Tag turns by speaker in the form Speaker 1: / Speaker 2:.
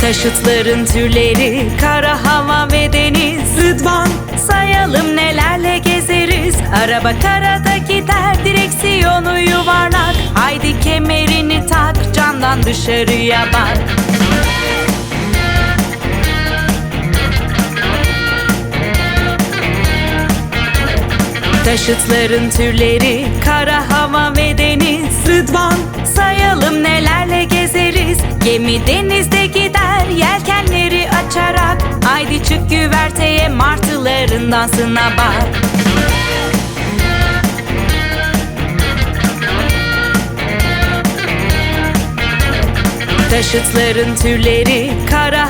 Speaker 1: Taşıtların türleri kara hava ve deniz. Rıdvan. Sayalım nelerle gezeriz. Araba karada gider direksiyonu yuvarlak. Haydi kemerini tak camdan dışarıya bak Taşıtların türleri kara hava ve deniz. Rıdvan sayalım nelerle gezeriz. Gemi denizde gider yelkenleri açarak. Haydi çık güverteye martıların dansına bak. Taşıtların türleri kara